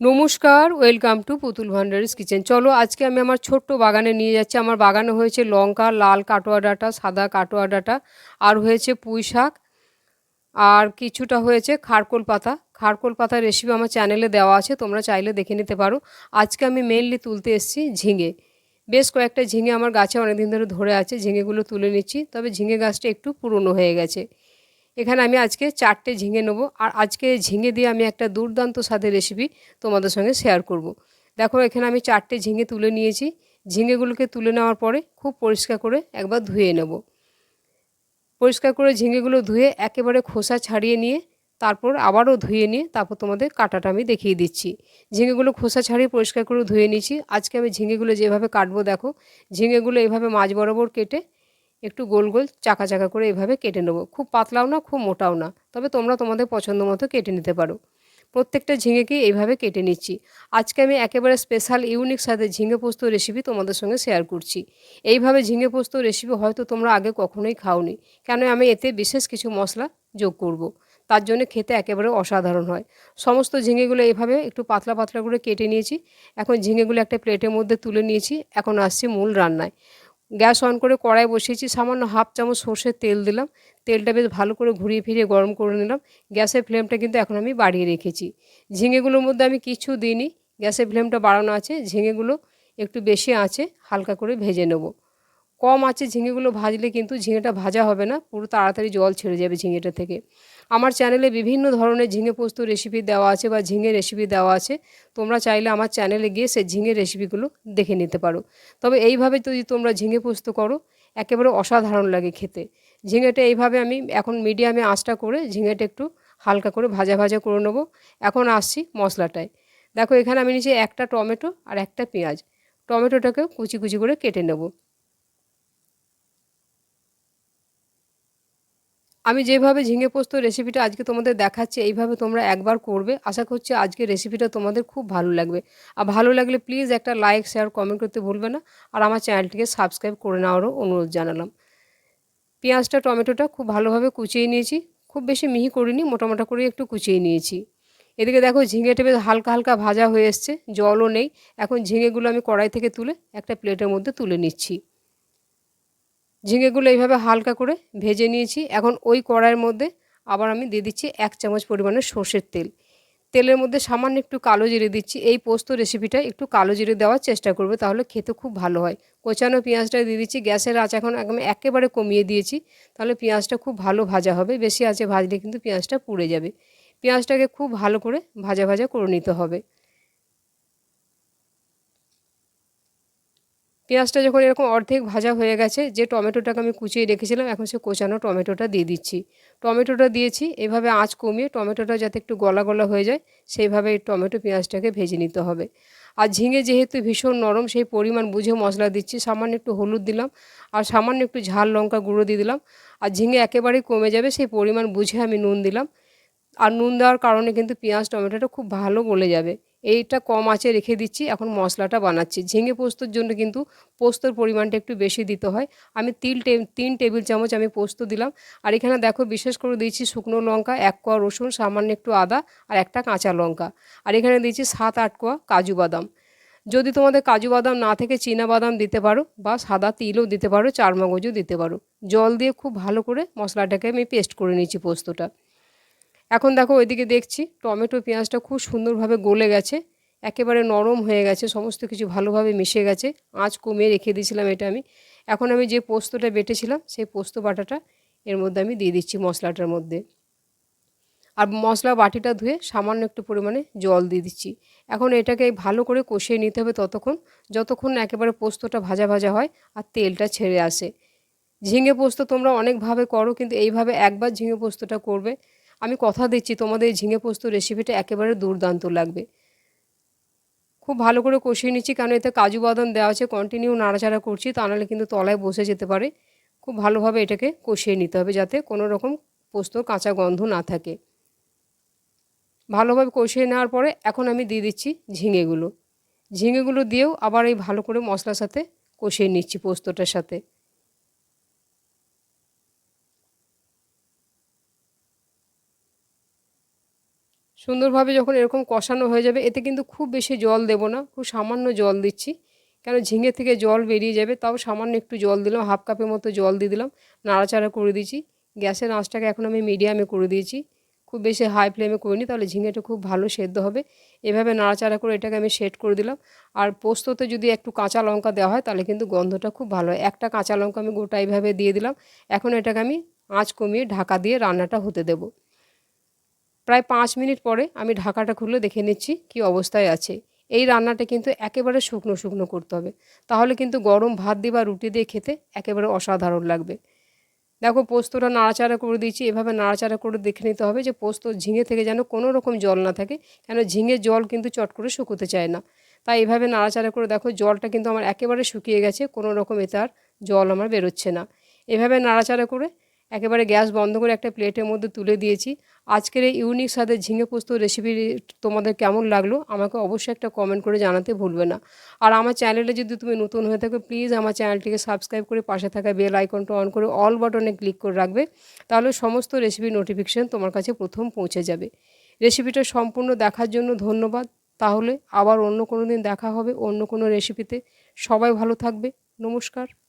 নমস্কার welcome to পুতুল ভান্ডারিস kitchen চলো আজকে আমি আমার ছোট্ট বাগানে নিয়ে যাচ্ছি। আমার বাগানে হয়েছে লঙ্কা, লাল কাটোয়া ডাঁটা, সাদা কাটোয়া ডাঁটা, আর হয়েছে পুঁই শাক, আর কিছুটা হয়েছে খারকোল পাতা। খারকোল পাতার রেসিপি আমার চ্যানেলে দেওয়া আছে, তোমরা চাইলে দেখে নিতে পারো। আজকে আমি মেনলি তুলতে এসেছি ঝিঙে। বেশ কয়েকটা ঝিঙে আমার গাছে অনেকদিন ধরে ধরে আছে, ঝিঙেগুলো তুলে নিচ্ছি, তবে ঝিঙে গাছটা একটু পুরনো হয়ে গেছে। এখানে আমি আজকে চারটে ঝিঙে নেব। আর আজকে ঝিঙে দিয়ে আমি একটা দুর্দান্ত স্বাদের রেসিপি তোমাদের সঙ্গে শেয়ার করব। দেখো, এখানে আমি চারটে ঝিঙে তুলে নিয়েছি। ঝিঙেগুলোকে তুলে নেওয়ার পরে খুব পরিষ্কার করে একবার ধুয়ে নেব। পরিষ্কার করে ঝিঙেগুলো ধুয়ে একেবারে খোসা ছাড়িয়ে নিয়ে তারপর আবারও ধুয়ে নিয়ে তারপর তোমাদের কাটাটা আমি দেখিয়ে দিচ্ছি। ঝিঙেগুলো খোসা ছাড়িয়ে পরিষ্কার করে ধুয়ে নিচ্ছি আজকে আমি ঝিঙেগুলো যেভাবে কাটবো, দেখো, ঝিঙেগুলো এইভাবে মাছ বরাবর কেটে একটু গোল গোল, চাকা চাকা করে এভাবে কেটে নেব। খুব পাতলাও না, খুব মোটাও না, তবে তোমরা তোমাদের পছন্দ মতো কেটে নিতে পারো। প্রত্যেকটা ঝিঙেকে এইভাবে কেটে নিচ্ছি। আজকে আমি একেবারে স্পেশাল ইউনিক সাথে ঝিঙে পোস্ত রেসিপি তোমাদের সঙ্গে শেয়ার করছি। এইভাবে ঝিঙে পোস্ত রেসিপি হয়তো তোমরা আগে কখনোই খাওনি, কেন আমি এতে বিশেষ কিছু মশলা যোগ করব। তার জন্য খেতে একেবারে অসাধারণ হয়। সমস্ত ঝিঙেগুলো এইভাবে একটু পাতলা পাতলা করে কেটে নিয়েছি। এখন ঝিঙেগুলো একটা প্লেটের মধ্যে তুলে নিয়েছি। এখন আসছি মূল রান্নায়। গ্যাস অন করে কড়াই বসিয়েছি, সামান্য হাফ চামচ সর্ষের তেল দিলাম। তেলটা বেশ ভালো করে ঘুরিয়ে ফিরিয়ে গরম করে নিলাম। গ্যাসের ফ্লেমটা কিন্তু এখন আমি বাড়িয়ে রেখেছি। ঝিঙেগুলোর মধ্যে আমি কিছু দিইনি, গ্যাসের ফ্লেমটা বাড়ানো আছে, ঝিঙেগুলো একটু বেশি আছে হালকা করে ভেজে নেব। কম আছে ঝিঙেগুলো ভাজলে কিন্তু ঝিঙেটা ভাজা হবে না, পুরো তাড়াতাড়ি জল ছেড়ে যাবে ঝিঙেটা থেকে। আমার চ্যানেলে বিভিন্ন ধরনের ঝিঙে পোস্ত রেসিপি দেওয়া আছে বা ঝিঙে রেসিপি দেওয়া আছে। তোমরা চাইলে আমার চ্যানেলে গিয়ে সেই ঝিঙে রেসিপিগুলো দেখে নিতে পারো। তবে এইভাবে যদি তোমরা ঝিঙে পোস্ত করো, একেবারে অসাধারণ লাগে খেতে। ঝিঙেটা এইভাবে আমি এখন মিডিয়ামে আঁচটা করে ঝিঙেটা একটু হালকা করে ভাজা ভাজা করে নেব। এখন আসছি মশলাটায়। দেখো এখানে আমি নিচে একটা টমেটো আর একটা পেঁয়াজ। টমেটোটাকে কুচি কুচি করে কেটে নেব। আমি যেভাবে ঝিঙে পোস্ত রেসিপিটা আজকে তোমাদের দেখাচ্ছি, এইভাবে তোমরা একবার করবে। আশা করছি আজকে রেসিপিটা তোমাদের খুব ভালো লাগবে। আর ভালো লাগলে প্লিজ একটা লাইক শেয়ার কমেন্ট করতে ভুলবে না। আর আমার চ্যানেলটিকে সাবস্ক্রাইব করে নেওয়ারও অনুরোধ জানালাম। পেঁয়াজটা, টমেটোটা খুব ভালোভাবে কুচিয়ে নিয়েছি। খুব বেশি মিহি করিনি, মোটামোটা করে একটু কুচিয়ে নিয়েছি। এদিকে দেখো ঝিঙেটা বেশ হালকা হালকা ভাজা হয়ে এসছে, জলও নেই। এখন ঝিঙেগুলো আমি কড়াই থেকে তুলে একটা প্লেটের মধ্যে তুলে নিচ্ছি। ঝিঙেগুলো এইভাবে হালকা করে ভেজে নিয়েছি। এখন ওই কড়াইয়ের মধ্যে আবার আমি দিয়ে দিচ্ছি এক চামচ পরিমাণে সর্ষের তেল। তেলের মধ্যে সামান্য একটু কালো জিরে দিচ্ছি। এই পোস্ত রেসিপিটা একটু কালো জিরে দেওয়ার চেষ্টা করবে, তাহলে খেতে খুব ভালো হয়। কোচানো পেঁয়াজটা দিয়ে দিচ্ছি। গ্যাসের আঁচ এখন একদম একেবারে কমিয়ে দিয়েছি, তাহলে পেঁয়াজটা খুব ভালো ভাজা হবে। বেশি আছে ভাজলে কিন্তু পেঁয়াজটা পুড়ে যাবে। পেঁয়াজটাকে খুব ভালো করে ভাজা ভাজা করে নিতে হবে। পেঁয়াজটা যখন এরকম অর্ধেক ভাজা হয়ে গেছে, যে টমেটোটাকে আমি কুচিয়ে রেখেছিলাম, এখন সে কোচানো টমেটোটা দিয়ে দিচ্ছি। টমেটোটা দিয়েছি, এভাবে আঁচ কমিয়ে টমেটোটা যাতে একটু গলা গলা হয়ে যায়, সেইভাবে টমেটো পেঁয়াজটাকে ভেজে নিতে হবে। আর ঝিঙে যেহেতু ভীষণ নরম, সেই পরিমাণ বুঝে মশলা দিচ্ছি, সামান্য একটু হলুদ দিলাম, আর সামান্য একটু ঝাল লঙ্কা গুঁড়ো দিয়ে দিলাম। আর ঝিঙে একেবারেই কমে যাবে, সেই পরিমাণ বুঝে আমি নুন দিলাম। আর নুন দেওয়ার কারণে কিন্তু পেঁয়াজ, টমেটোটা খুব ভালো গলে যাবে। এইটা কম আঁচে রেখে দিচ্ছি, এখন মশলাটা বানাচ্ছি। ঝিঙে পোস্তর জন্য কিন্তু পোস্তর পরিমাণটা একটু বেশি দিতে হয়। আমি তিল তিন টেবিল চামচ আমি পোস্ত দিলাম। আর এখানে দেখো বিশেষ করে দিয়েছি শুকনো লঙ্কা, এক কোয়া রসুন, সামান্য একটু আদা আর একটা কাঁচা লঙ্কা। আর এখানে দিয়েছি সাত, আট কোয়া কাজু বাদাম। যদি তোমাদের কাজু বাদাম না থেকে চীনা বাদাম দিতে পারো বা সাদা তিলও দিতে পারো চার মগজও দিতে পারো। জল দিয়ে খুব ভালো করে মশলাটাকে আমি পেস্ট করে নিচ্ছি পোস্তটা। এখন দেখো ওইদিকে দেখছি টমেটো, পেঁয়াজটা খুব সুন্দরভাবে গলে গেছে, একেবারে নরম হয়ে গেছে, সমস্ত কিছু ভালোভাবে মিশে গেছে, আঁচ কমিয়ে রেখে দিয়েছিলাম এটা আমি। এখন আমি যে পোস্তটা বেটেছিলাম, সেই পোস্ত বাটাটা এর মধ্যে আমি দিয়ে দিচ্ছি মশলাটার মধ্যে। আর মশলা বাটিটা ধুয়ে সামান্য একটু পরিমাণে জল দিয়ে দিচ্ছি। এখন এটাকে ভালো করে কষিয়ে নিতে হবে ততক্ষণ, যতক্ষণ একেবারে পোস্তটা ভাজা ভাজা হয় আর তেলটা ছেড়ে আসে। ঝিঙে পোস্ত তোমরা অনেকভাবে করো, কিন্তু এইভাবে একবার ঝিঙে পোস্তটা করবে আমি কথা দিচ্ছি, তোমাদের ঝিঙে পোস্ত রেসিপিটা একেবারে দুর্দান্ত লাগবে। খুব ভালো করে কষিয়ে নিচ্ছি কারণ এতে কাজু বাদাম দেওয়া আছে কন্টিনিউ নাড়াচাড়া করছি, তা নাহলে কিন্তু তলায় বসে যেতে পারে। খুব ভালোভাবে এটাকে কষিয়ে নিতে হবে যাতে কোনো রকম পোস্তর কাঁচা গন্ধ না থাকে। ভালোভাবে কষিয়ে নেওয়ার পরে এখন আমি দিয়ে দিচ্ছি ঝিঙেগুলো। ঝিঙেগুলো দিয়েও আবার এই ভালো করে মশলার সাথে কষিয়ে নিচ্ছি পোস্তটার সাথে। সুন্দরভাবে যখন এরকম কষানো হয়ে যাবে, এতে কিন্তু খুব বেশি জল দেবো না, খুব সামান্য জল দিচ্ছি। কেন ঝিঙে থেকে জল বেরিয়ে যাবে, তাও সামান্য একটু জল দিলাম, হাফ কাপের মতো জল দিয়ে দিলাম, নাড়াচাড়া করে দিয়েছি। গ্যাসের আঁচটাকে এখন আমি মিডিয়ামে করে দিয়েছি, খুব বেশি হাই ফ্লেমে করিনি, তাহলে ঝিঙেটা খুব ভালো সেদ্ধ হবে। এভাবে নাড়াচাড়া করে এটাকে আমি সেট করে দিলাম, আর পোস্ততে যদি একটু কাঁচা লঙ্কা দেওয়া হয়, তাহলে কিন্তু গন্ধটা খুব ভালো হয়। একটা কাঁচা লঙ্কা আমি গোটা এইভাবে দিয়ে দিলাম, এখন এটাকে আমি আঁচ কমিয়ে ঢাকা দিয়ে রান্নাটা হতে দেবো। প্রায় পাঁচ মিনিট পরে আমি ঢাকাটা খুলে দেখে নিচ্ছি কি অবস্থায় আছে। এই রান্নাটা কিন্তু একেবারে শুকনো শুকনো করতে হবে। তাহলে কিন্তু গরম ভাত দিয়ে বা রুটি দিয়ে খেতে একেবারে অসাধারণ লাগবে। দেখো পোস্তটা নাড়াচাড়া করে দিয়েছি। এভাবে নাড়াচাড়া করে দেখে নিতে হবে যে পোস্ত ঝিঙে থেকে যেন কোনো রকম জল না থাকে, কেন ঝিঙে জল কিন্তু চট করে শুকোতে চায় না। তাই এভাবে নাড়াচাড়া করে দেখো জলটা কিন্তু আমার একেবারে শুকিয়ে গেছে, কোনো রকম এতে আর জল আমার বেরোচ্ছে না। এভাবে নাড়াচাড়া করে একেবারে গ্যাস বন্ধ করে একটা প্লেটের মধ্যে তুলে দিয়েছি। আজকের এই ইউনিক স্বাদের ঝিঙে পোস্ত রেসিপি তোমাদের কেমন লাগল আমাকে অবশ্যই একটা কমেন্ট করে জানাতে ভুলবে না। আর আমার চ্যানেলে যদি তুমি নতুন হয়ে থাকো প্লিজ আমার চ্যানেলটিকে সাবস্ক্রাইব করে পাশে থাকা বেল আইকনটা অন করে অল বাটনে ক্লিক করে রাখবে। তাহলে সমস্ত রেসিপির নোটিফিকেশান তোমার কাছে প্রথম পৌঁছে যাবে। রেসিপিটা সম্পূর্ণ দেখার জন্য ধন্যবাদ। তাহলে আবার অন্য কোনো দিন দেখা হবে অন্য কোনো রেসিপিতে সবাই ভালো থাকবে। নমস্কার।